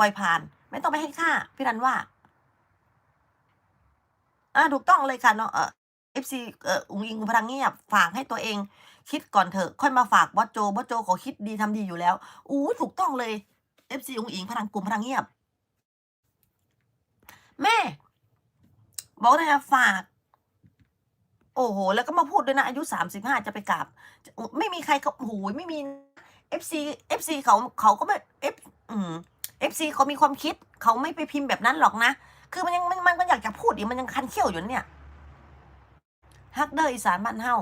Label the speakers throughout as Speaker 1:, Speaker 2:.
Speaker 1: ปล่อยผ่าน ไม่ต้องไปให้ค่า พี่รันว่า อ่าถูกต้องเลยค่ะเนาะเออฟซีเอออุงอิงพลังเงียบฝากให้ตัวเอง คิดก่อนเถอะ ค่อยมาฝากบอสโจบอสโจขาคิดดีทำดีอยู่แล้วอู้ถูกต้องเลยเอฟซีอุงอิงพลังกลุ่มพลังเงียบ แม่ บอกนะคะฝาก โอ้โห แล้วก็มาพูดด้วยนะ อายุสามสิบห้าจะไปกราบไม่มีใครเขาโอ้โหไม่มีเอฟซีเอฟซีเขาเขาก็ไม่เอฟอืม เอฟซีเขามีความคิดเขาไม่ไปพิมพ์แบบนั้นหรอกนะ คือมันยังมันมันก็อยากจะพูดอีกมันยังคันเขี้ยวอยู่เนี่ยฮักเดอร์อีสานบ้านเฮา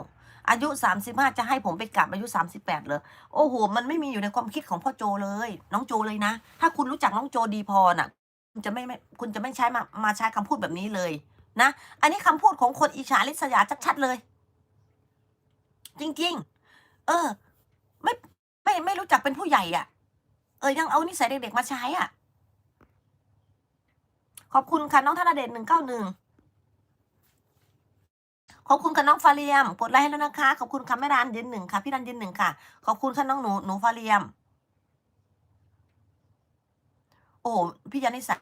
Speaker 1: อายุสามสิบห้าจะให้ผมไปกลับอายุสามสิบแปดเลยโอ้โห มันไม่มีอยู่ในความคิดของพ่อโจเลย น้องโจเลยนะ ถ้าคุณรู้จักน้องโจดีพอน่ะ คุณจะไม่ไม่คุณจะไม่ใช้มามาใช้คำพูดแบบนี้เลย นะ อันนี้คำพูดของคนอิจฉาริษยาชัดๆเลย จริง ๆ เออ ไม่ไม่ไม่รู้จักเป็นผู้ใหญ่อะ เออยังเอานิสัยเด็กๆมาใช้อะ ขอบคุณค่ะน้องธนเดชหนึ่งเก้าหนึ่งขอบคุณค่ะน้องฟาเรียมกดไลค์ให้แล้วนะคะ ขอบคุณค่ะแม่รันยืนหนึ่งค่ะพี่รันยืนหนึ่งค่ะ ขอบคุณค่ะน้องหนูหนูฟาเรียม โอ้พี่ยานิสา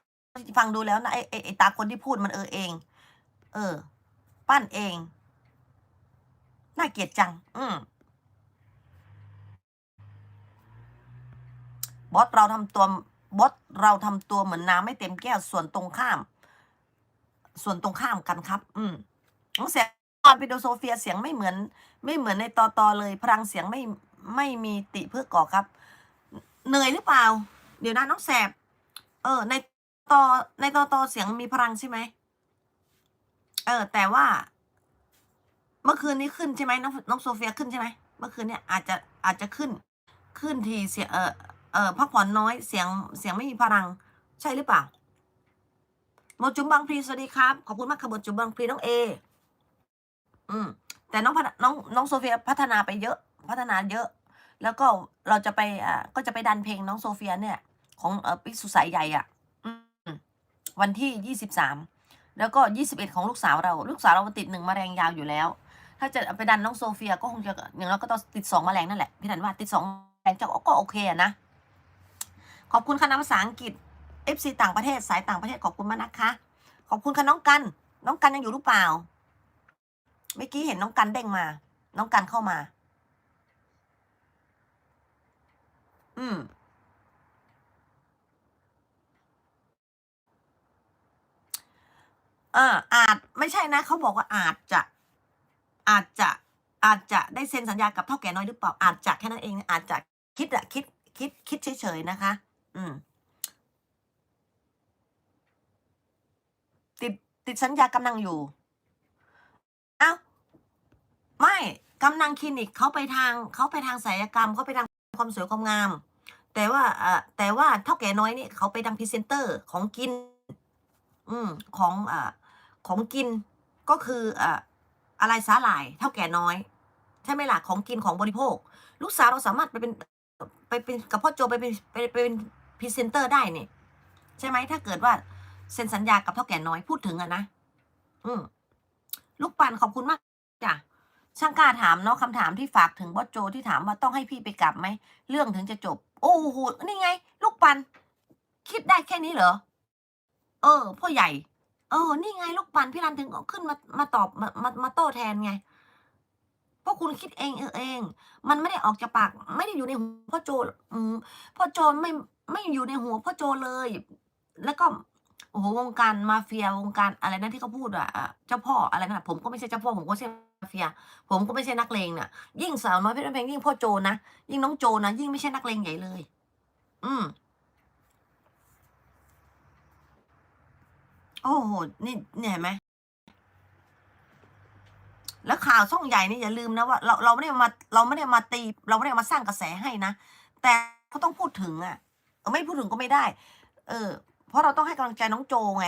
Speaker 1: ฟังดูแล้วนะไอไอไอตาคนที่พูดมันเออเอง เออ ปั้นเอง น่าเกลียดจัง อืม บอสเราทำตัวบอสเราทำตัวเหมือนน้ำไม่เต็มแก้วส่วนตรงข้าม ส่วนตรงข้ามกันครับ อืมน้องเสียงตอนปิโดโซเฟียเสียงไม่เหมือน ไม่เหมือนในตอตอเลย พลังเสียงไม่ไม่มีติเพื่อก่อครับเหนื่อยหรือเปล่า เดี๋ยวนะน้องแสบ เออ ในตอในตอตอเสียงมีพลังใช่ไหมเออ แต่ว่า เมื่อคืนนี้ขึ้นใช่ไหมน้องน้องโซเฟียขึ้นใช่ไหมเมื่อคืนเนี่ยอาจจะอาจจะขึ้น ขึ้นทีเสียงเออ เออพักผ่อนน้อยเสียงเสียงไม่มีพลัง ใช่หรือเปล่าโมจุมบางพลีสวัสดีครับ ขอบคุณมากค่ะโมจุมบางพลีน้องเออืมแต่น้องพน้องน้องโซเฟียพัฒนาไปเยอะ พัฒนาเยอะ แล้วก็เราจะไปอ่าก็จะไปดันเพลงน้องโซเฟียเนี่ย ของเออปิสุสายใหญ่อะวันที่ยี่สิบสามแล้วก็ยี่สิบเอ็ดของลูกสาวเรา ลูกสาวเราติดหนึ่งมะแรงยาวอยู่แล้ว ถ้าจะไปดันน้องโซเฟียก็คงจะอย่างเราก็ต้องติดสองแมลงนั่นแหละพี่ธันว่าติดสองแมลงจะก็โอเคนะ ขอบคุณคณะภาษาอังกฤษ FC ต่างประเทศสายต่างประเทศขอบคุณมากนะคะ ขอบคุณค่ะน้องกัน น้องกันยังอยู่หรือเปล่า เมื่อกี้เห็นน้องกันเด้งมา น้องกันเข้ามา อืมเอออาจไม่ใช่นะเขาบอกว่าอาจจะอาจจะอาจจะได้เซ็นสัญญากับเท่าแก่น้อยหรือเปล่าอาจจะแค่นั้นเองอาจจะคิดอะคิดคิดคิดเฉยๆนะคะ อืม ติดติดสัญญากำลังอยู่ เอ้า ไม่กำลังคลินิกเขาไปทางเขาไปทางศัลยกรรมเขาไปทางความสวยความงาม แต่ว่าเอ่อแต่ว่าเท่าแก่น้อยนี่เขาไปทางพรีเซนเตอร์ของกิน อืม ของอ่าของกินก็คืออ่าอะไรสาหร่าย เท่าแก่น้อย ใช่ไหมล่ะของกินของบริโภค ลูกสาวเราสามารถไปเป็นไปเป็นกับพ่อโจไปเป็นไปเป็น พรีเซนเตอร์ได้เนี่ยใช่ไหมถ้าเกิดว่าเซ็นสัญญากับเท่าแก่น้อยพูดถึงอะนะอืมลูกปันขอบคุณมากจ้ะช่างกล้าถามเนาะคำถามที่ฝากถึงบอสโจที่ถามว่าต้องให้พี่ไปกลับไหมเรื่องถึงจะจบ โอ้โหนี่ไง ลูกปัน คิดได้แค่นี้เหรอเออพ่อใหญ่ เออ นี่ไงลูกปันพี่รันถึงขึ้นมามาตอบมามามาโต้แทนไง พราะคุณคิดเองเออเอง มันไม่ได้ออกจากปาก ไม่ได้อยู่ในหัวพ่อโจอืมพ่อโจไม่ไม่อยู่ในหัวพ่อโจเลย แล้วก็โอ้โหวงการมาเฟียวงการอะไรนะที่เขาพูดอะอะเจ้าพ่ออะไรนะผมก็ไม่ใช่เจ้าพ่อผมก็ไม่ใช่มาเฟีย ผมก็ไม่ใช่นักเลงน่ะ ยิ่งสาวน้อยเพชรเพลงยิ่งพ่อโจนะยิ่งน้องโจนะยิ่งไม่ใช่นักเลงใหญ่เลย อืมโอ้โหนี่เนี่ยเห็นไหม แล้วข่าวช่องใหญ่นี่อย่าลืมนะว่าเราเราไม่ได้มาเราไม่ได้มาตี เราไม่ได้มาสร้างกระแสให้นะ แต่เขาต้องพูดถึงอะไม่พูดถึงก็ไม่ได้ เออ เพราะเราต้องให้กำลังใจน้องโจไง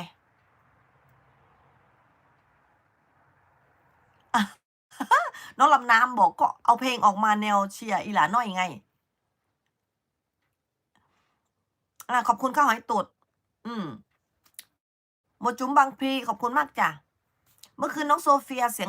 Speaker 1: น้องลำน้ำบอกก็เอาเพลงออกมาแนวเชียร์อีหลาน้อยไงอ่าขอบคุณข้าวหอยตุด อืม หมดจุ๋มบางพลีขอบคุณมากจ้ะ เมื่อคืนน้องโซเฟียเสียง